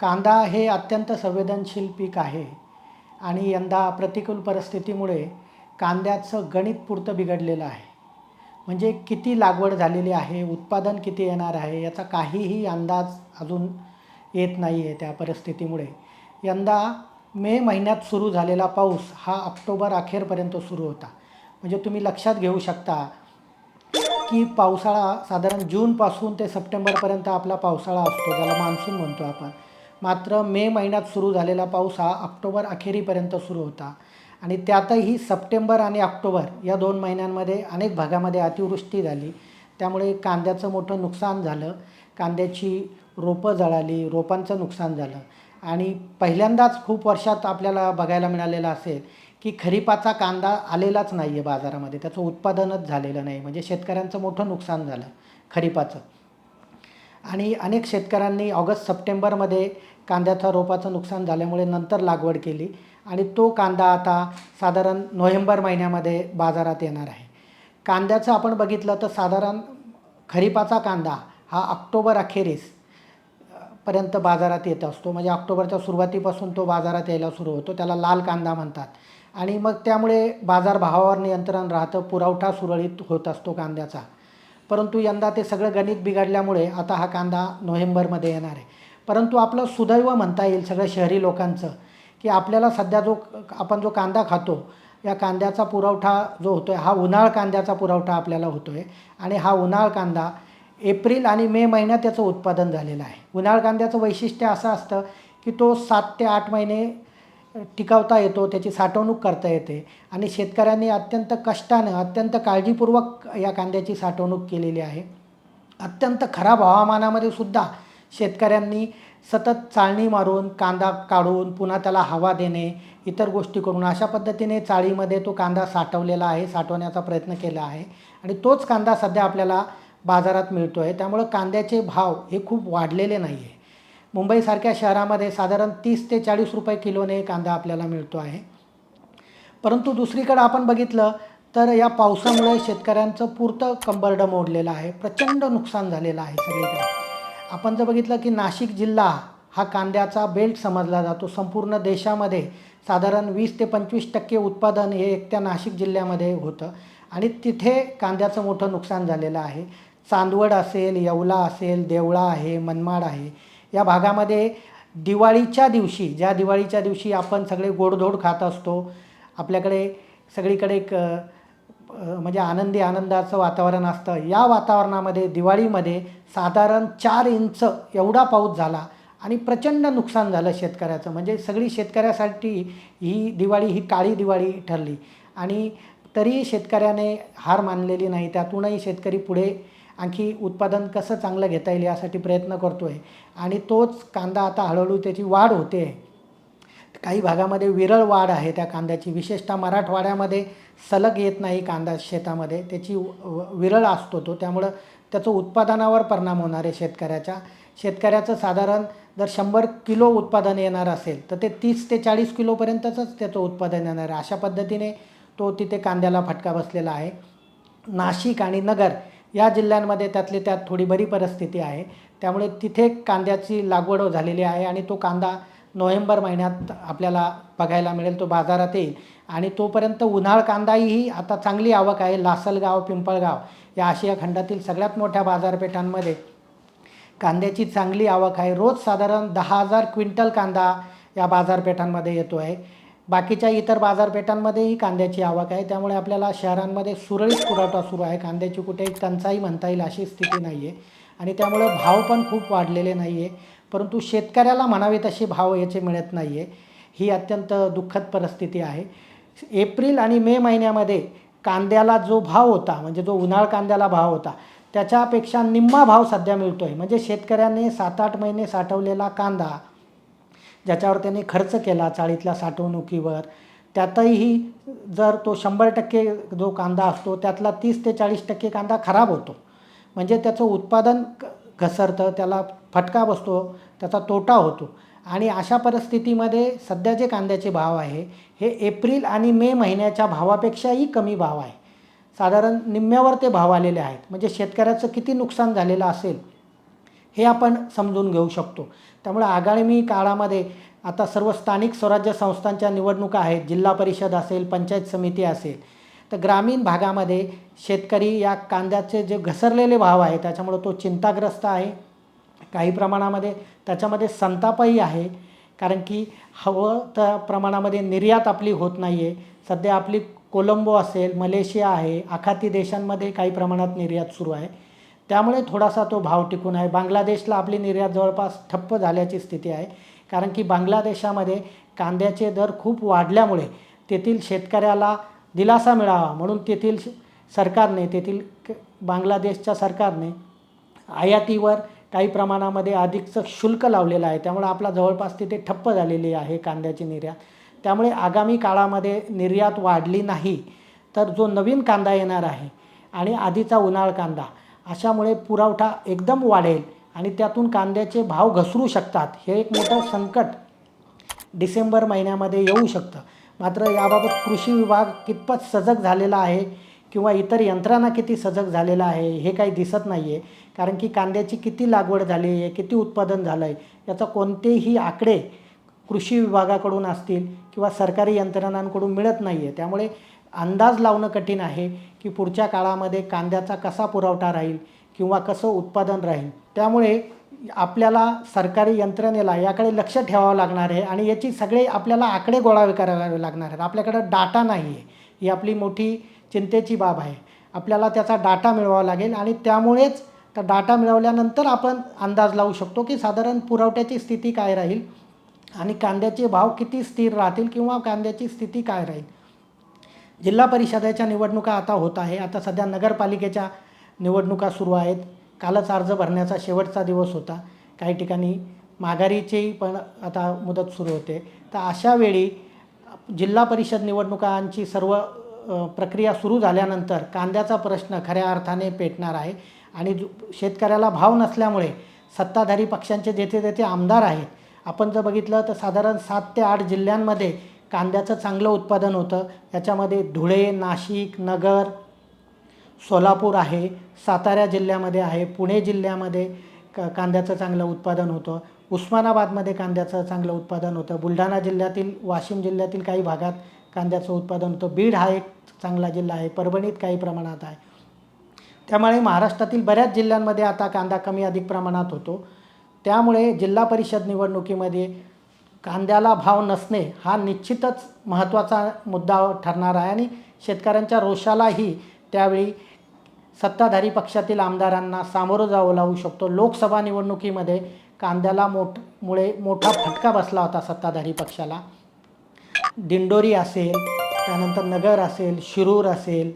कांदा हे अत्यंत संवेदनशील पीक आहे आणि यंदा प्रतिकूल परिस्थितीमुळे कांद्याचं गणित पुरतं बिघडलेलं आहे. म्हणजे किती लागवड झालेली आहे उत्पादन किती येणार आहे याचा काहीही अंदाज अजून येत नाही आहे त्या परिस्थितीमुळे. यंदा मे महिन्यात सुरू झालेला पाऊस हा ऑक्टोबर अखेरपर्यंत सुरू होता. म्हणजे तुम्ही लक्षात घेऊ शकता की पावसाळा साधारण जूनपासून ते सप्टेंबरपर्यंत आपला पावसाळा असतो ज्याला मान्सून म्हणतो आपण. मात्र मे महिन्यात सुरू झालेला पाऊस हा ऑक्टोबर अखेरीपर्यंत सुरू होता. आणि त्यातही सप्टेंबर आणि ऑक्टोबर या दोन महिन्यांमध्ये अनेक भागामध्ये अतिवृष्टी झाली. त्यामुळे कांद्याचं मोठं नुकसान झालं. कांद्याची रोपं जळाली रोपांचं नुकसान झालं. आणि पहिल्यांदाच खूप वर्षात आपल्याला बघायला मिळालेलं असेल की खरीपाचा कांदा आलेलाच नाही आहे बाजारामध्ये. त्याचं उत्पादनच झालेलं नाही. म्हणजे शेतकऱ्यांचं मोठं नुकसान झालं खरीपाचं. आणि अनेक शेतकऱ्यांनी ऑगस्ट सप्टेंबरमध्ये कांद्याचा रोपाचं नुकसान झाल्यामुळे नंतर लागवड केली आणि तो कांदा आता साधारण नोव्हेंबर महिन्यामध्ये बाजारात येणार आहे. कांद्याचं आपण बघितलं तर साधारण खरीपाचा कांदा हा ऑक्टोबर अखेरीस पर्यंत बाजारात येत असतो. म्हणजे ऑक्टोबरच्या सुरुवातीपासून तो बाजारात यायला सुरू होतो. त्याला लाल कांदा म्हणतात. आणि मग त्यामुळे बाजारभावावर नियंत्रण राहतं पुरवठा सुरळीत होत असतो कांद्याचा. परंतु यंदा ते सगळं गणित बिघडल्यामुळे आता हा कांदा नोव्हेंबरमध्ये येणार आहे. परंतु आपलं सुदैव म्हणता येईल सगळं शहरी लोकांचं की आपल्याला सध्या जो आपण जो कांदा खातो या कांद्याचा पुरवठा जो होतो आहे हा उन्हाळ कांद्याचा पुरवठा आपल्याला होतो आहे आणि हा उन्हाळ कांदा एप्रिल आणि मे महिन्यात त्याचं उत्पादन झालेलं आहे. उन्हाळ कांद्याचं वैशिष्ट्य असं असतं की तो सात ते आठ महिने टिकवता येतो त्याची साठवणूक करता येते. आणि शेतकऱ्यांनी अत्यंत कष्टानं अत्यंत काळजीपूर्वक या कांद्याची साठवणूक केलेली आहे. अत्यंत खराब हवामानामध्ये सुद्धा शेतकऱ्यांनी सतत चाळणी मारून कांदा काढून पुन्हा त्याला हवा देणे इतर गोष्टी करून अशा पद्धतीने चाळीमध्ये तो कांदा साठवलेला आहे साठवण्याचा प्रयत्न केला आहे. आणि तोच कांदा सध्या आपल्याला बाजारात मिळतो आहे त्यामुळं कांद्याचे भाव हे खूप वाढलेले नाही आहे मुंबईसारख्या शहरामध्ये साधारण तीस ते चाळीस रुपये किलोने कांदा आपल्याला मिळतो आहे. परंतु दुसरीकडं आपण बघितलं तर या पावसामुळे शेतकऱ्यांचं पुरतं कंबरडं मोडलेलं आहे. प्रचंड नुकसान झालेलं आहे सगळीकडे. आपण जर बघितलं की नाशिक जिल्हा हा कांद्याचा बेल्ट समजला जातो. संपूर्ण देशामध्ये साधारण वीस ते पंचवीस टक्के उत्पादन हे एकट्या नाशिक जिल्ह्यामध्ये होतं आणि तिथे कांद्याचं मोठं नुकसान झालेलं आहे. चांदवड असेल येवला असेल देवळा आहे मनमाड आहे. या भागामध्ये दिवाळीच्या दिवशी ज्या दिवाळीच्या दिवशी आपण सगळे गोडधोड खात असतो आपल्याकडे सगळीकडे एक म्हणजे आनंदी आनंदाचं वातावरण असतं. या वातावरणामध्ये दिवाळीमध्ये साधारण चार इंच एवढा पाऊस झाला आणि प्रचंड नुकसान झालं शेतकऱ्याचं. म्हणजे सगळी शेतकऱ्यासाठी ही दिवाळी ही काळी दिवाळी ठरली. आणि तरीही शेतकऱ्याने हार मानलेली नाही. त्यातूनही शेतकरी पुढे आणखी उत्पादन कसं चांगलं घेता येईल यासाठी प्रयत्न करतो आहे आणि तोच कांदा आता हळूहळू त्याची वाढ होते. आहे काही भागामध्ये विरळ वाढ आहे त्या कांद्याची. विशेषतः मराठवाड्यामध्ये सलग येत नाही कांदा शेतामध्ये. त्याची व- विरळ असतो तो. त्यामुळं त्याचं उत्पादनावर परिणाम होणार आहे शेतकऱ्याच्या शेतकऱ्याचं साधारण जर शंभर किलो उत्पादन येणार असेल तर ते तीस ते चाळीस किलोपर्यंतच त्याचं उत्पादन येणार आहे. अशा पद्धतीने तो तिथे कांद्याला फटका बसलेला आहे. नाशिक आणि नगर या जिल्ह्यांमध्ये त्यातली त्यात थोडी बरी परिस्थिती आहे. त्यामुळे तिथे कांद्याची लागवड झालेली आहे आणि तो कांदा नोव्हेंबर महिन्यात आपल्याला बघायला मिळेल तो बाजारात येईल. आणि तोपर्यंत उन्हाळ कांदाही आता चांगली आवक आहे. लासलगाव पिंपळगाव या आशिया खंडातील सगळ्यात मोठ्या बाजारपेठांमध्ये कांद्याची चांगली आवक आहे. रोज साधारण दहा हजार क्विंटल कांदा या बाजारपेठांमध्ये येतो आहे बाकीच्या इतर बाजारपेठांमध्येही कांद्याची आवक आहे. त्यामुळे आपल्याला शहरांमध्ये सुरळीत पुरवठा सुरू आहे. कांद्याची कुठेही टंचाई म्हणता येईल अशी स्थिती नाही आहे आणि त्यामुळे भाव पण खूप वाढलेले नाही आहे परंतु शेतकऱ्याला म्हणावे तसे भाव याचे मिळत नाही आहे ही अत्यंत दुःखद परिस्थिती आहे. एप्रिल आणि मे महिन्यामध्ये कांद्याला जो भाव होता म्हणजे जो उन्हाळ कांद्याला भाव होता त्याच्यापेक्षा निम्मा भाव सध्या मिळतो आहे म्हणजे शेतकऱ्याने सात आठ महिने साठवलेला कांदा ज्याच्यावर त्यांनी खर्च केला चाळीतल्या साठवणुकीवर. त्यातही जर तो शंभर टक्के जो कांदा असतो त्यातला तीस ते चाळीस टक्के कांदा खराब होतो. म्हणजे त्याचं उत्पादन क- घसरतं त्याला फटका बसतो त्याचा तोटा होतो. आणि अशा परिस्थितीमध्ये सध्या जे कांद्याचे भाव आहे हे एप्रिल आणि मे महिन्याच्या भावापेक्षाही कमी भाव आहे. साधारण निम्म्यावर ते भाव आलेले आहेत. म्हणजे शेतकऱ्याचं किती नुकसान झालेलं असेल हे आपण समजून घेऊ शकतो. त्यामुळे आगामी काळामध्ये आता सर्व स्थानिक स्वराज्य संस्थांच्या निवडणुका आहेत जिल्हा परिषद असेल पंचायत समिती असेल तर ग्रामीण भागामध्ये शेतकरी या कांद्याचे जे घसरलेले भाव आहे त्याच्यामुळं तो चिंताग्रस्त आहे. काही प्रमाणामध्ये त्याच्यामध्ये संतापही आहे कारण की हवं त्या प्रमाणामध्ये निर्यात आपली होत नाही आहे सध्या आपली कोलंबो असेल मलेशिया आहे आखाती देशांमध्ये काही प्रमाणात निर्यात सुरू आहे. त्यामुळे थोडासा तो भाव टिकून आहे. बांगलादेशला आपली निर्यात जवळपास ठप्प झाल्याची स्थिती आहे. कारण की बांगलादेशामध्ये कांद्याचे दर खूप वाढल्यामुळे तेथील शेतकऱ्याला दिलासा मिळावा म्हणून तेथील सरकारने तेथील क- बांगलादेशच्या सरकारने आयातीवर काही प्रमाणामध्ये अधिकचं शुल्क लावलेलं आहे. त्यामुळे आपला जवळपास तिथे ठप्प झालेली आहे कांद्याची निर्यात. त्यामुळे आगामी काळामध्ये निर्यात वाढली नाही तर जो नवीन कांदा येणार आहे आणि आधीचा उन्हाळ कांदा अशामुळे पुरवठा एकदम वाढेल आणि त्यातून कांद्याचे भाव घसरू शकतात. हे एक मोठं संकट डिसेंबर महिन्यामध्ये येऊ शकतं. मात्र याबाबत कृषी विभाग कितपत सजग झालेला आहे किंवा इतर यंत्रणा किती सजग झालेला आहे हे काही दिसत नाही आहे कारण की कांद्याची किती लागवड झाली आहे किती उत्पादन झालं आहे याचा कोणतेही आकडे कृषी विभागाकडून असतील किंवा सरकारी यंत्रणांकडून मिळत नाही आहे त्यामुळे अंदाज लावणं कठीण आहे की पुढच्या काळामध्ये कांद्याचा कसा पुरवठा राहील किंवा कसं उत्पादन राहील. त्यामुळे आपल्याला सरकारी यंत्रणेला याकडे लक्ष ठेवावं लागणार आहे आणि याची सगळे आपल्याला आकडे गोळावे करावे लागणार आहेत. आपल्याकडं डाटा नाही आहे. ही आपली मोठी चिंतेची बाब आहे. आपल्याला त्याचा डाटा मिळवावा लागेल आणि त्यामुळेच तर डाटा मिळवल्यानंतर आपण अंदाज लावू शकतो की साधारण पुरवठ्याची स्थिती काय राहील आणि कांद्याचे भाव किती स्थिर राहतील किंवा कांद्याची स्थिती काय राहील. जिल्हा परिषदेच्या निवडणुका आता होत आहे. आता सध्या नगरपालिकेच्या निवडणुका सुरू आहेत. कालच अर्ज भरण्याचा शेवटचा दिवस होता. काही ठिकाणी माघारीचीही पण आता मुदत सुरू होते. तर अशा वेळी जिल्हा परिषद निवडणुकांची सर्व प्रक्रिया सुरू झाल्यानंतर कांद्याचा प्रश्न खऱ्या अर्थाने पेटणार आहे. आणि शेतकऱ्याला भाव नसल्यामुळे सत्ताधारी पक्षांचे जेथे जेथे आमदार आहेत. आपण जर बघितलं तर साधारण सात ते आठ जिल्ह्यांमध्ये कांद्याचं चांगलं उत्पादन होतं. याच्यामध्ये धुळे नाशिक नगर सोलापूर आहे सातारा जिल्ह्यामध्ये आहे पुणे जिल्ह्यामध्ये क कांद्याचं चांगलं उत्पादन होतं. उस्मानाबादमध्ये कांद्याचं चांगलं उत्पादन होतं. बुलढाणा जिल्ह्यातील वाशिम जिल्ह्यातील काही भागात कांद्याचं उत्पादन होतं. बीड हा एक चांगला जिल्हा आहे. परभणीत काही प्रमाणात आहे. त्यामुळे महाराष्ट्रातील बऱ्याच जिल्ह्यांमध्ये आता कांदा कमी अधिक प्रमाणात होतो. त्यामुळे जिल्हा परिषद निवडणुकीमध्ये कांद्याला भाव नसणे हा निश्चितच महत्त्वाचा मुद्दा ठरणार आहे आणि शेतकऱ्यांच्या रोषालाही त्यावेळी सत्ताधारी पक्षातील आमदारांना सामोरं जावं लागू शकतो. लोकसभा निवडणुकीमध्ये कांद्याला मोठ मुळे मोठा फटका बसला होता सत्ताधारी पक्षाला. दिंडोरी असेल त्यानंतर नगर असेल शिरूर असेल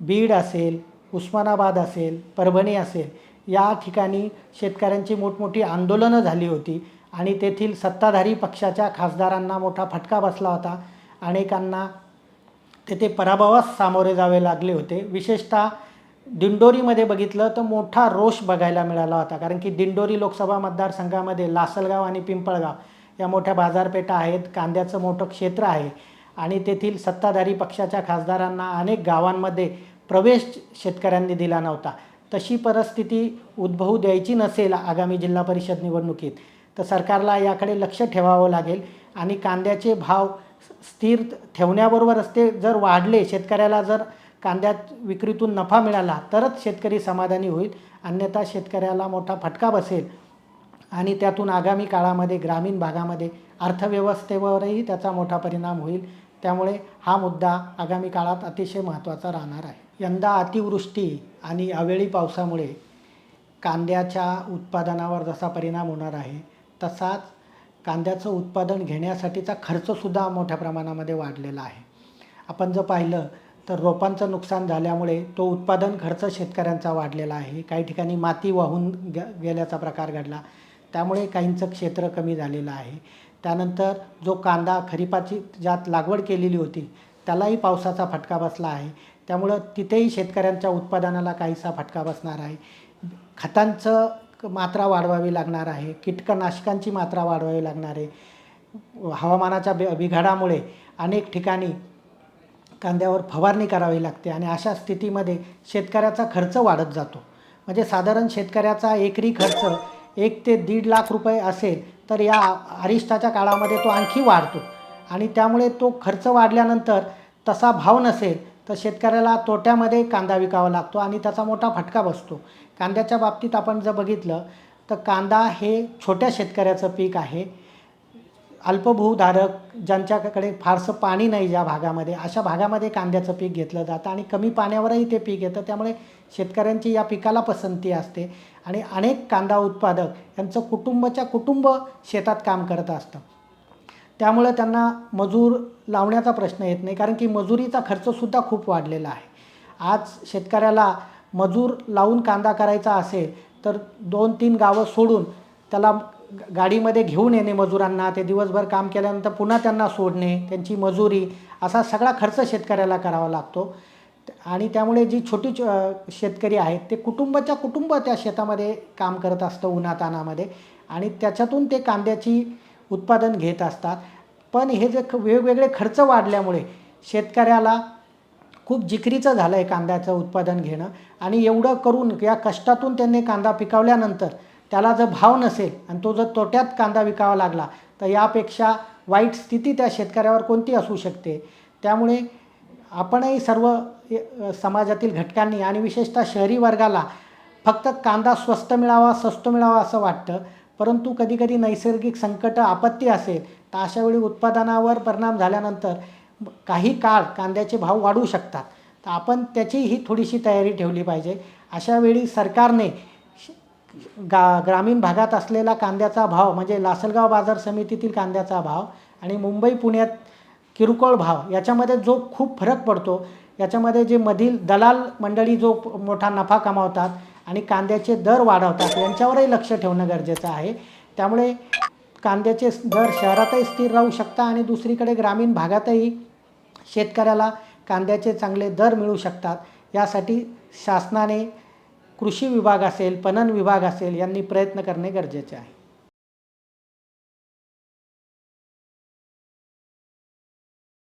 बीड असेल उस्मानाबाद असेल परभणी असेल या ठिकाणी शेतकऱ्यांची मोठमोठी आंदोलनं झाली होती. आणि तेथील सत्ताधारी पक्षाच्या खासदारांना मोठा फटका बसला होता. अनेकांना तेथे पराभवास सामोरे जावे लागले होते. विशेषतः दिंडोरीमध्ये बघितलं तर मोठा रोष बघायला मिळाला होता. कारण की दिंडोरी लोकसभा मतदारसंघामध्ये लासलगाव आणि पिंपळगाव या मोठ्या बाजारपेठा आहेत. कांद्याचं मोठं क्षेत्र आहे. आणि तेथील सत्ताधारी पक्षाच्या खासदारांना अनेक गावांमध्ये प्रवेश शेतकऱ्यांनी दिला नव्हता. तशी परिस्थिती उद्भवू द्यायची नसेल आगामी जिल्हा परिषद निवडणुकीत. तर सरकारला याकडे लक्ष ठेवावं लागेल. आणि कांद्याचे भाव स्थिर ठेवण्याबरोबरच ते जर वाढले शेतकऱ्याला जर कांद्यात विक्रीतून नफा मिळाला तरच शेतकरी समाधानी होईल. अन्यथा शेतकऱ्याला मोठा फटका बसेल. आणि त्यातून आगामी काळामध्ये ग्रामीण भागामध्ये अर्थव्यवस्थेवरही त्याचा मोठा परिणाम होईल. त्यामुळे हा मुद्दा आगामी काळात अतिशय महत्त्वाचा राहणार आहे. यंदा अतिवृष्टी आणि अवेळी पावसामुळे कांद्याच्या उत्पादनावर जसा परिणाम होणार आहे तसाच कांद्याचं उत्पादन घेण्यासाठीचा खर्चसुद्धा मोठ्या प्रमाणामध्ये वाढलेला आहे. आपण जर पाहिलं तर रोपांचं नुकसान झाल्यामुळे तो उत्पादन खर्च शेतकऱ्यांचा वाढलेला आहे. काही ठिकाणी माती वाहून गे गेल्याचा प्रकार घडला. त्यामुळे काहींचं क्षेत्र कमी झालेलं आहे. त्यानंतर जो कांदा खरीपाची ज्यात लागवड केलेली होती त्यालाही पावसाचा फटका बसला आहे. त्यामुळं तिथेही शेतकऱ्यांच्या उत्पादनाला काहीसा फटका बसणार आहे. खतांचं मात्रा वाढवावी लागणार आहे. कीटकनाशकांची मात्रा वाढवावी लागणार आहे. हवामानाच्या बि बिघाडामुळे अनेक ठिकाणी कांद्यावर फवारणी करावी लागते आणि अशा स्थितीमध्ये शेतकऱ्याचा खर्च वाढत जातो. म्हणजे साधारण शेतकऱ्याचा एकरी खर्च एक ते दीड लाख रुपये असेल तर या अरिष्टाच्या काळामध्ये तो आणखी वाढतो. आणि त्यामुळे तो खर्च वाढल्यानंतर तसा भाव नसेल तर शेतकऱ्याला तोट्यामध्ये कांदा विकावा लागतो आणि त्याचा मोठा फटका बसतो. कांद्याच्या बाबतीत आपण जर बघितलं तर कांदा हे छोट्या शेतकऱ्याचं पीक आहे. अल्पभूधारक ज्यांच्याकडे फारसं पाणी नाही ज्या भागामध्ये अशा भागामध्ये कांद्याचं पीक घेतलं जातं आणि कमी पाण्यावरही ते पीक येतं. त्यामुळे शेतकऱ्यांची या पिकाला पसंती असते आणि अनेक कांदा उत्पादक यांचं कुटुंबाच्या कुटुंब शेतात काम करत असतं. त्यामुळे त्यांना मजूर लावण्याचा प्रश्न येत नाही कारण की मजुरीचा खर्चसुद्धा खूप वाढलेला आहे. आज शेतकऱ्याला मजूर लावून कांदा करायचा असेल तर दोन तीन गावं सोडून त्याला ग- गाडीमध्ये घेऊन येणे मजुरांना ते दिवसभर काम केल्यानंतर पुन्हा त्यांना सोडणे त्यांची मजुरी असा सगळा खर्च शेतकऱ्याला करावा लागतो. आणि त्यामुळे जी छोटी शेतकरी आहेत ते कुटुंबाच्या कुटुंब त्या शेतामध्ये काम करत असतं उन्हातानामध्ये. आणि त्याच्यातून ते कांद्याची उत्पादन घेत असतात. पण हे जे ख- वेगवेगळे खर्च वाढल्यामुळे शेतकऱ्याला खूप जिकरीचं झालं आहे कांद्याचं उत्पादन घेणं. आणि एवढं करून या कष्टातून त्यांनी कांदा पिकवल्यानंतर त्याला जर भाव नसेल आणि तो जर तोट्यात कांदा विकावा लागला तर यापेक्षा वाईट स्थिती त्या शेतकऱ्यावर कोणती असू शकते? त्यामुळे आपणही सर्व समाजातील घटकांनी आणि विशेषतः शहरी वर्गाला फक्त कांदा स्वस्त मिळावा स्वस्त मिळावा असं वाटतं. परंतु कधीकधी नैसर्गिक संकट आपत्ती असेल तर अशावेळी उत्पादनावर परिणाम झाल्यानंतर काही काळ कांद्याचे भाव वाढू शकतात. तर आपण त्याचीही थोडीशी तयारी ठेवली पाहिजे. अशावेळी सरकारने गा ग्रामीण भागात असलेला कांद्याचा भाव म्हणजे लासलगाव बाजार समितीतील कांद्याचा भाव आणि मुंबई पुण्यात किरकोळ भाव याच्यामध्ये जो खूप फरक पडतो याच्यामध्ये जे मधील दलाल मंडळी जो मोठा नफा कमावतात आणि कांद्याचे दर वाढवतात यांच्यावरही लक्ष ठेवणं गरजेचं आहे. त्यामुळे कांद्याचे दर शहरातही स्थिर राहू शकता आणि दुसरीकडे ग्रामीण भागातही शेतकऱ्याला कांद्याचे चांगले दर मिळू शकतात. यासाठी शासनाने कृषी विभाग असेल पणन विभाग असेल यांनी प्रयत्न करणे गरजेचे आहे.